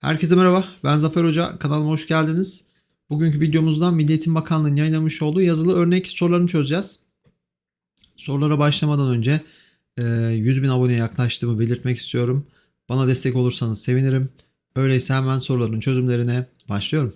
Herkese merhaba. Ben Zafer Hoca. Kanalıma hoş geldiniz. Bugünkü videomuzda Milli Eğitim Bakanlığı'nın yayınlamış olduğu yazılı örnek sorularını çözeceğiz. Sorulara başlamadan önce e, 100 bin aboneye yaklaştığımı belirtmek istiyorum. Bana destek olursanız sevinirim. Öyleyse hemen soruların çözümlerine başlıyorum.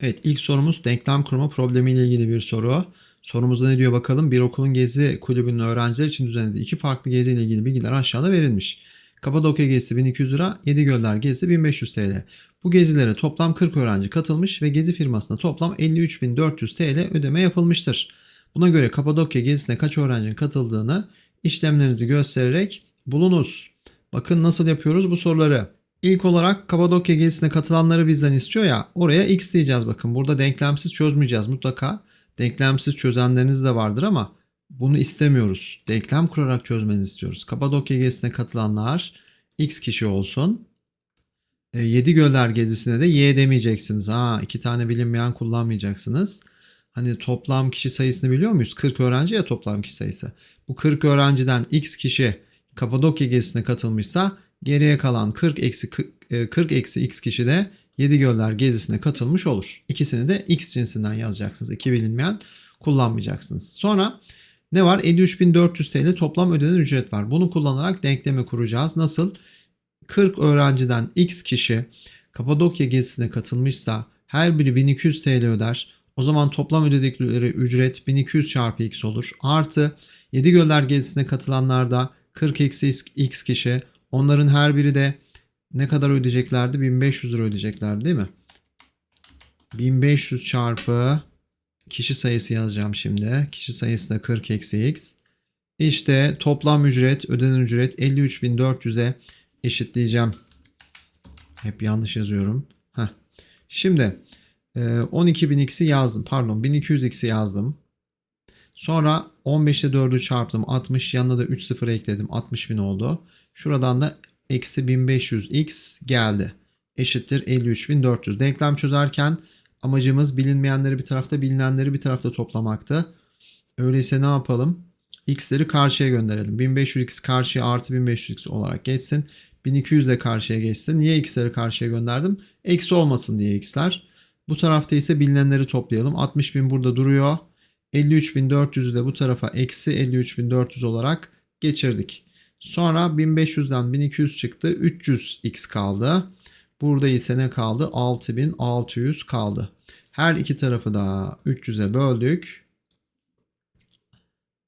Evet ilk sorumuz denklem kurma problemiyle ilgili bir soru. Sorumuzda ne diyor bakalım. Bir okulun gezi kulübünün öğrenciler için düzenlediği iki farklı gezi ile ilgili bilgiler aşağıda verilmiş. Kapadokya gezisi 1200 lira, Yedigöller gezisi 1500 TL. Bu gezilere toplam 40 öğrenci katılmış ve gezi firmasına toplam 53.400 TL ödeme yapılmıştır. Buna göre Kapadokya gezisine kaç öğrencinin katıldığını işlemlerinizi göstererek bulunuz. Bakın nasıl yapıyoruz bu soruları. İlk olarak Kapadokya gezisine katılanları bizden istiyor ya oraya x diyeceğiz bakın. Burada denklemsiz çözmeyeceğiz mutlaka. Denklemsiz çözenleriniz de vardır ama bunu istemiyoruz. Denklem kurarak çözmenizi istiyoruz. Kapadokya gezisine katılanlar x kişi olsun. E, Yedi Göller gezisine de y demeyeceksiniz. Ha, iki tane bilinmeyen kullanmayacaksınız. Hani toplam kişi sayısını biliyor muyuz? 40 öğrenci ya toplam kişi sayısı. Bu 40 öğrenciden x kişi Kapadokya gezisine katılmışsa geriye kalan 40 eksi 40 eksi x kişi de Yedi Göller gezisine katılmış olur. İkisini de x cinsinden yazacaksınız. İki bilinmeyen kullanmayacaksınız. Sonra ne var? 53.400 TL toplam ödenen ücret var. Bunu kullanarak denklemi kuracağız. Nasıl? 40 öğrenciden x kişi Kapadokya gezisine katılmışsa her biri 1200 TL öder. O zaman toplam ödedikleri ücret 1200 çarpı x olur. Artı 7 Göller gezisine katılanlar da 40 eksi x kişi. Onların her biri de ne kadar ödeyeceklerdi? 1500 lira ödeyeceklerdi değil mi? 1500 çarpı kişi sayısı yazacağım şimdi. Kişi sayısı da 40 eksi x. İşte toplam ücret, ödenen ücret 53.400'e eşitleyeceğim. Hep yanlış yazıyorum. Heh. Şimdi 12.000x'i yazdım. Pardon 1200x'i yazdım. Sonra 15 ile 4'ü çarptım. 60 yanına da 3 sıfır ekledim. 60.000 oldu. Şuradan da eksi 1500x geldi. Eşittir 53.400. Denklem çözerken amacımız bilinmeyenleri bir tarafta bilinenleri bir tarafta toplamaktı. Öyleyse ne yapalım? X'leri karşıya gönderelim. 1500x karşıya artı 1500x olarak geçsin. 1200 de karşıya geçsin. Niye x'leri karşıya gönderdim? Eksi olmasın diye x'ler. Bu tarafta ise bilinenleri toplayalım. 60.000 burada duruyor. 53.400'ü de bu tarafa eksi 53.400 olarak geçirdik. Sonra 1500'den 1200 çıktı. 300x kaldı. Burada ise ne kaldı? 6600 kaldı. Her iki tarafı da 300'e böldük.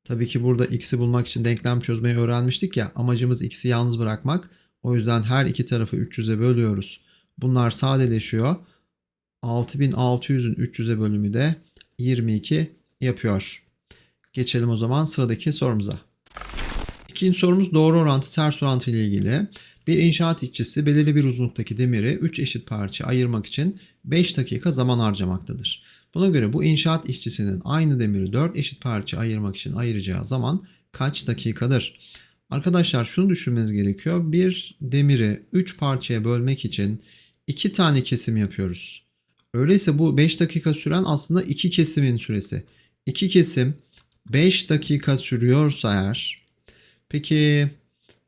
Tabii ki burada x'i bulmak için denklem çözmeyi öğrenmiştik ya. Amacımız x'i yalnız bırakmak. O yüzden her iki tarafı 300'e bölüyoruz. Bunlar sadeleşiyor. 6600'ün 300'e bölümü de 22 yapıyor. Geçelim o zaman sıradaki sorumuza. İkinci sorumuz doğru orantı ters orantı ile ilgili. Bir inşaat işçisi belirli bir uzunluktaki demiri 3 eşit parça ayırmak için 5 dakika zaman harcamaktadır. Buna göre bu inşaat işçisinin aynı demiri 4 eşit parça ayırmak için ayıracağı zaman kaç dakikadır? Arkadaşlar şunu düşünmeniz gerekiyor. Bir demiri 3 parçaya bölmek için 2 tane kesim yapıyoruz. Öyleyse bu 5 dakika süren aslında 2 kesimin süresi. 2 kesim 5 dakika sürüyorsa eğer peki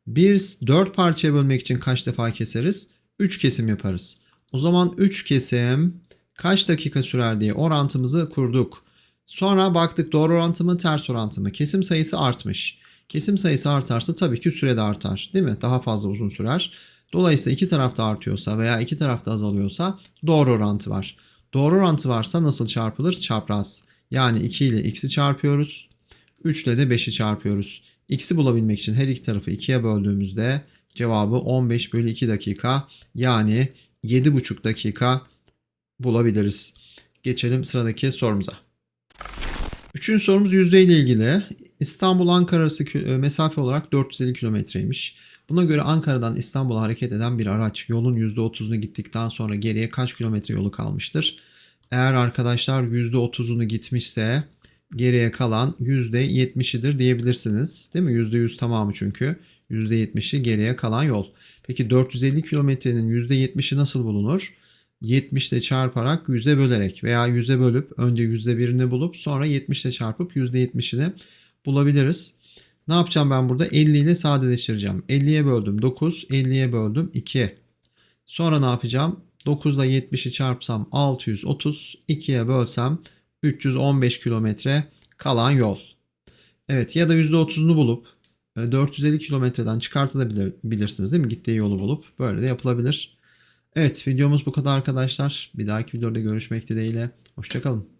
bir 4 parçaya bölmek için kaç defa keseriz? 3 kesim yaparız. O zaman 3 kesim kaç dakika sürer diye orantımızı kurduk. Sonra baktık doğru orantı mı ters orantı mı? Kesim sayısı artmış. Kesim sayısı artarsa tabii ki süre de artar değil mi? Daha fazla uzun sürer. Dolayısıyla iki tarafta artıyorsa veya iki tarafta azalıyorsa doğru orantı var. Doğru orantı varsa nasıl çarpılır? Çapraz. Yani 2 ile x'i çarpıyoruz. 3 ile de 5'i çarpıyoruz. X'i bulabilmek için her iki tarafı 2'ye böldüğümüzde cevabı 15 bölü 2 dakika yani 7,5 dakika bulabiliriz. Geçelim sıradaki sorumuza. Üçüncü sorumuz yüzde ile ilgili. İstanbul-Ankara arası mesafe olarak 450 kilometreymiş. Buna göre Ankara'dan İstanbul'a hareket eden bir araç yolun %30'unu gittikten sonra geriye kaç kilometre yolu kalmıştır? Eğer arkadaşlar %30'unu gitmişse geriye kalan %70'idir diyebilirsiniz. Değil mi? %100 tamamı çünkü. %70'i geriye kalan yol. Peki 450 kilometrenin %70'i nasıl bulunur? 70 ile çarparak 100'e bölerek veya 100'e bölüp önce %1'ini bulup sonra 70 ile çarpıp %70'ini bulabiliriz. Ne yapacağım ben burada? 50 ile sadeleştireceğim. 50'ye böldüm 9, 50'ye böldüm 2. Sonra ne yapacağım? 9 ile 70'i çarpsam 630. 2'ye bölsem 315 kilometre kalan yol. Evet ya da %30'unu bulup e, 450 kilometreden çıkartabilirsiniz değil mi? Gittiği yolu bulup böyle de yapılabilir. Evet videomuz bu kadar arkadaşlar. Bir dahaki videoda görüşmek dileğiyle. Hoşçakalın.